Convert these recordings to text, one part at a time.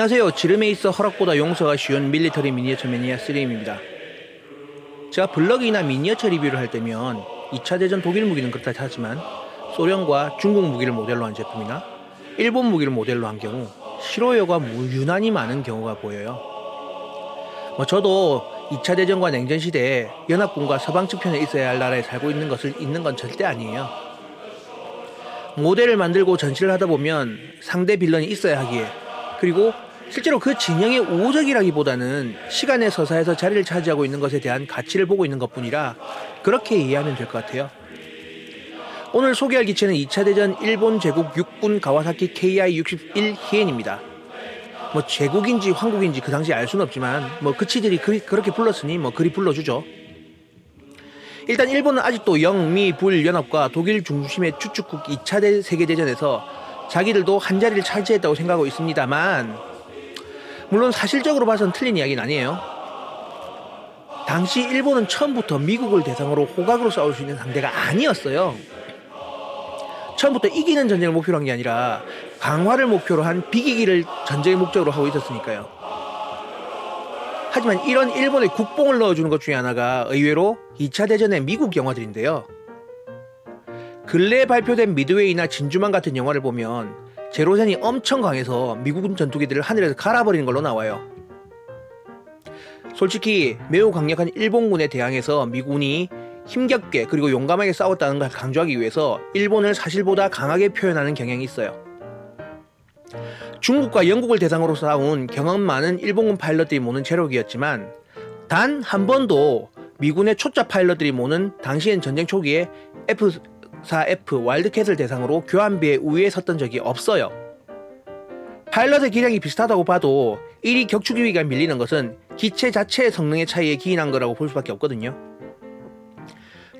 안녕하세요. 지름에 있어 허락보다 용서가 쉬운 밀리터리 미니어처 매니아 3임입니다. 제가 블럭이나 미니어처 리뷰를 할 때면 2차 대전 독일 무기는 그렇다 하지만 소련과 중국 무기를 모델로 한 제품이나 일본 무기를 모델로 한 경우 실효여가 무- 유난히 많은 경우가 보여요. 뭐 저도 2차 대전과 냉전 시대에 연합군과 서방 측편에 있어야 할 나라에 살고 있는 것을 잊는 건 절대 아니에요. 모델을 만들고 전시를 하다 보면 상대 빌런이 있어야 하기에 그리고 실제로 그 진영의 우호적이라기보다는 시간의 서사에서 자리를 차지하고 있는 것에 대한 가치를 보고 있는 것 뿐이라 그렇게 이해하면 될 것 같아요. 오늘 소개할 기체는 2차 대전 일본 제국 육군 가와사키 KI-61 히엔입니다. 뭐 제국인지 황국인지 그 당시 알 수는 없지만 뭐 그치들이 그, 그렇게 불렀으니 뭐 그리 불러주죠. 일단 일본은 아직도 영미 불 연합과 독일 중심의 추축국 2차 대 세계대전에서 자기들도 한 자리를 차지했다고 생각하고 있습니다만 물론 사실적으로 봐서는 틀린 이야기는 아니에요. 당시 일본은 처음부터 미국을 대상으로 호각으로 싸울 수 있는 상대가 아니었어요. 처음부터 이기는 전쟁을 목표로 한 게 아니라 강화를 목표로 한 비기기를 전쟁의 목적으로 하고 있었으니까요. 하지만 이런 일본의 국뽕을 넣어주는 것 중에 하나가 의외로 2차 대전의 미국 영화들인데요. 근래에 발표된 미드웨이나 진주만 같은 영화를 보면 제로센이 엄청 강해서 미국 전투기들을 하늘에서 갈아버리는 걸로 나와요. 솔직히 매우 강력한 일본군에 대항해서 미군이 힘겹게 그리고 용감하게 싸웠다는 걸 강조하기 위해서 일본을 사실보다 강하게 표현하는 경향이 있어요. 중국과 영국을 대상으로 싸운 경험 많은 일본군 파일럿들이 모는 체력이었지만 단 한 번도 미군의 초짜 파일럿들이 모는 당시엔 전쟁 초기에 F4F 와일드캣을 대상으로 교환비에 우위에 섰던 적이 없어요. 파일럿의 기량이 비슷하다고 봐도 1위 격추 기위가 밀리는 것은 기체 자체의 성능의 차이에 기인한 거라고 볼 수밖에 없거든요.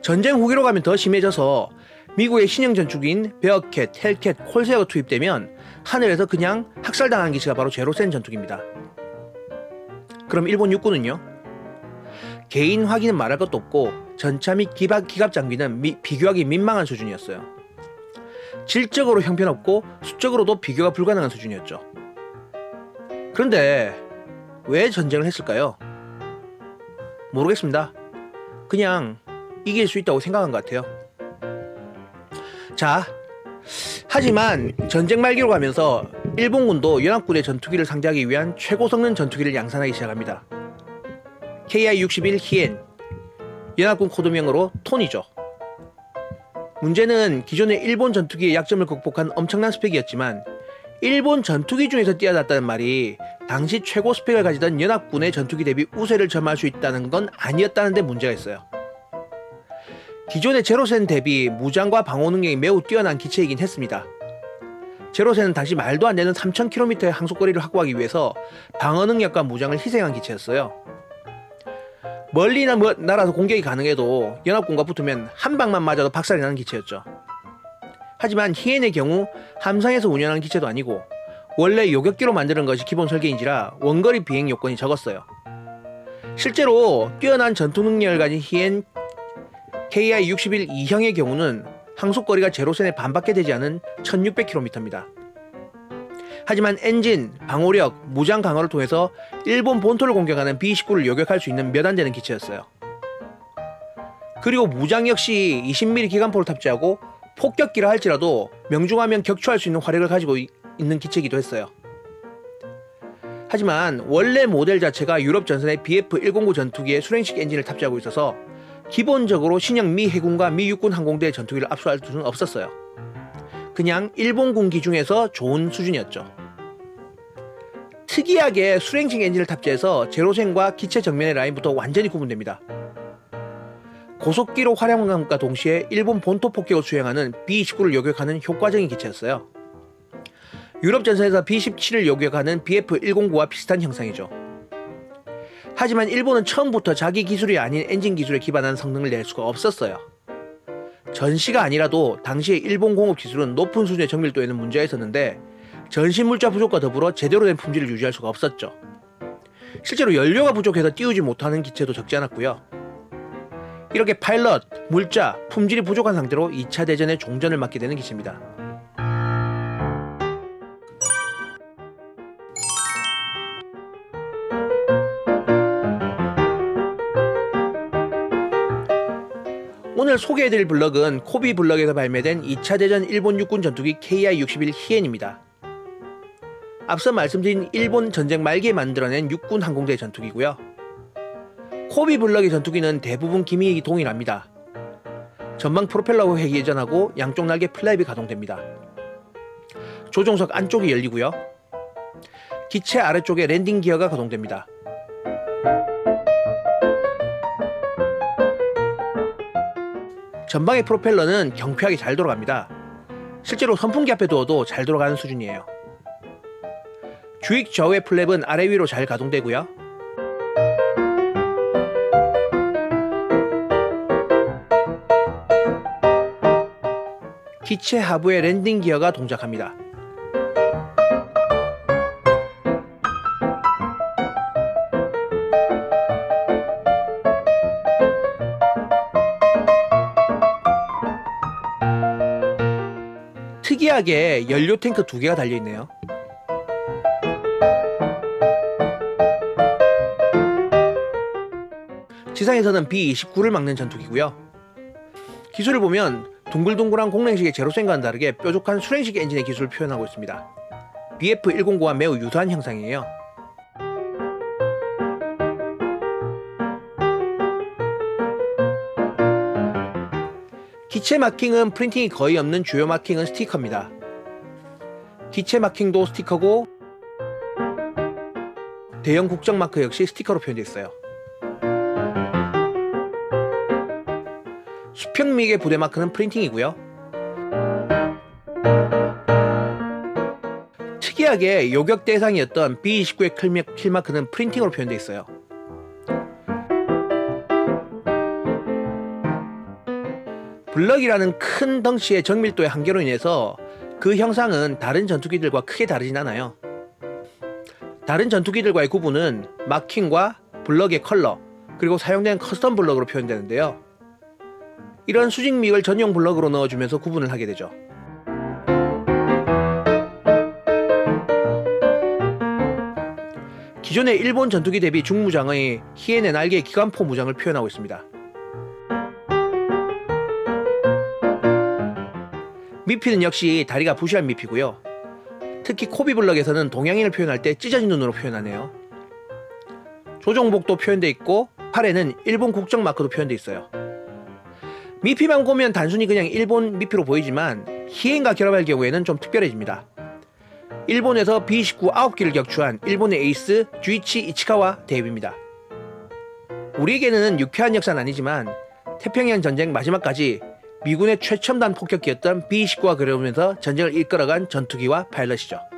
전쟁 후기로 가면 더 심해져서 미국의 신형 전투기인 베어캣, 헬캣, 콜세어가 투입되면 하늘에서 그냥 학살당한 기체가 바로 제로센 전투기입니다. 그럼 일본 육군은요? 개인 확인은 말할 것도 없고 전차 및 기갑, 기갑 장비는 미- 비교하기 민망한 수준이었어요. 질적으로 형편없고 수적으로도 비교가 불가능한 수준이었죠. 그런데 왜 전쟁을 했을까요? 모르겠습니다. 그냥 이길 수 있다고 생각한 것 같아요. 자, 하지만 전쟁 말기로 가면서 일본군도 연합군의 전투기를 상대하기 위한 최고 성능 전투기를 양산하기 시작합니다. KI-61 히엔, 연합군 코드명으로 톤이죠. 문제는 기존의 일본 전투기의 약점을 극복한 엄청난 스펙이었지만 일본 전투기 중에서 뛰어났다는 말이 당시 최고 스펙을 가지던 연합군의 전투기 대비 우세를 점할 수 있다는 건 아니었다는 데 문제가 있어요. 기존의 제로센 대비 무장과 방어 능력이 매우 뛰어난 기체이긴 했습니다. 제로센은 당시 말도 안 되는 3000km의 항속거리를 확보하기 위해서 방어 능력과 무장을 희생한 기체였어요. 멀리나 뭐- 날아서 공격이 가능해도 연합군과 붙으면 한 방만 맞아도 박살이 나는 기체였죠. 하지만 히엔의 경우 함상에서 운영하는 기체도 아니고 원래 요격기로 만드는 것이 기본 설계인지라 원거리 비행 요건이 적었어요. 실제로 뛰어난 전투 능력을 가진 히엔 KI-61 2형의 경우는 항속거리가 제로센에 반밖에 되지 않은 1600km입니다. 하지만 엔진, 방호력, 무장 강화를 통해서 일본 본토를 공격하는 B-29를 요격할 수 있는 몇 안 되는 기체였어요. 그리고 무장 역시 20mm 기관포를 탑재하고 폭격기라 할지라도 명중하면 격추할 수 있는 화력을 가지고 이- 있는 기체이기도 했어요. 하지만 원래 모델 자체가 유럽 전선의 BF-109 전투기에 수랭식 엔진을 탑재하고 있어서 기본적으로 신형 미 해군과 미 육군 항공대 전투기를 압수할 수는 없었어요. 그냥 일본 군기 중에서 좋은 수준이었죠. 특이하게 수랭식 엔진을 탑재해서 제로센과 기체 정면의 라인부터 완전히 구분됩니다. 고속기로 활용함과 동시에 일본 본토 폭격을 수행하는 B-29를 요격하는 효과적인 기체였어요. 유럽 전선에서 B-17을 요격하는 BF-109와 비슷한 형상이죠. 하지만 일본은 처음부터 자기 기술이 아닌 엔진 기술에 기반한 성능을 낼 수가 없었어요. 전시가 아니라도 당시의 일본 공업 기술은 높은 수준의 정밀도에는 문제가 있었는데 전시 물자 부족과 더불어 제대로 된 품질을 유지할 수가 없었죠. 실제로 연료가 부족해서 띄우지 못하는 기체도 적지 않았고요. 이렇게 파일럿, 물자, 품질이 부족한 상태로 2차 대전의 종전을 맞게 되는 기체입니다. 오늘 소개해드릴 블럭은 코비 블럭에서 발매된 2차 대전 일본 육군 전투기 KI-61 히엔입니다. 앞서 말씀드린 일본 전쟁 말기에 만들어낸 육군 항공대 전투기고요. 코비 블럭의 전투기는 대부분 기믹이 동일합니다. 전방 프로펠러 회기 예전하고 양쪽 날개 플랩이 가동됩니다. 조종석 안쪽이 열리고요. 기체 아래쪽에 랜딩 기어가 가동됩니다. 전방의 프로펠러는 경쾌하게 잘 돌아갑니다. 실제로 선풍기 앞에 두어도 잘 돌아가는 수준이에요. 주익 좌우의 플랩은 아래 위로 잘 가동되고요. 기체 하부의 랜딩 기어가 동작합니다. 특이하게 연료 탱크 두 개가 달려 있네요. 지상에서는 B-29를 막는 전투기고요. 기술을 보면 둥글둥글한 공랭식의 제로센과는 다르게 뾰족한 수랭식 엔진의 기술을 표현하고 있습니다. BF-109와 매우 유사한 형상이에요. 기체 마킹은 프린팅이 거의 없는 주요 마킹은 스티커입니다. 기체 마킹도 스티커고 대형 국적 마크 역시 스티커로 표현되어 있어요. 수평미의 부대 마크는 프린팅이고요. 특이하게 요격 대상이었던 B29의 킬마크는 프린팅으로 표현되어 있어요. 블럭이라는 큰 덩치의 정밀도의 한계로 인해서 그 형상은 다른 전투기들과 크게 다르진 않아요. 다른 전투기들과의 구분은 마킹과 블럭의 컬러, 그리고 사용된 커스텀 블럭으로 표현되는데요. 이런 수직믹을 전용 블럭으로 넣어주면서 구분을 하게 되죠. 기존의 일본 전투기 대비 중무장의 히엔의 날개 기관포 무장을 표현하고 있습니다. 미피는 역시 다리가 부시한 미피고요. 특히 코비 블럭에서는 동양인을 표현할 때 찢어진 눈으로 표현하네요. 조종복도 표현돼 있고 팔에는 일본 국적 마크도 표현돼 있어요. 미피만 보면 단순히 그냥 일본 미피로 보이지만 히엔과 결합할 경우에는 좀 특별해집니다. 일본에서 B-29 9기를 격추한 일본의 에이스 주이치 이치카와 대입입니다. 우리에게는 유쾌한 역사는 아니지만 태평양 전쟁 마지막까지 미군의 최첨단 폭격기였던 B-29가 그려오면서 전쟁을 이끌어간 전투기와 파일럿이죠.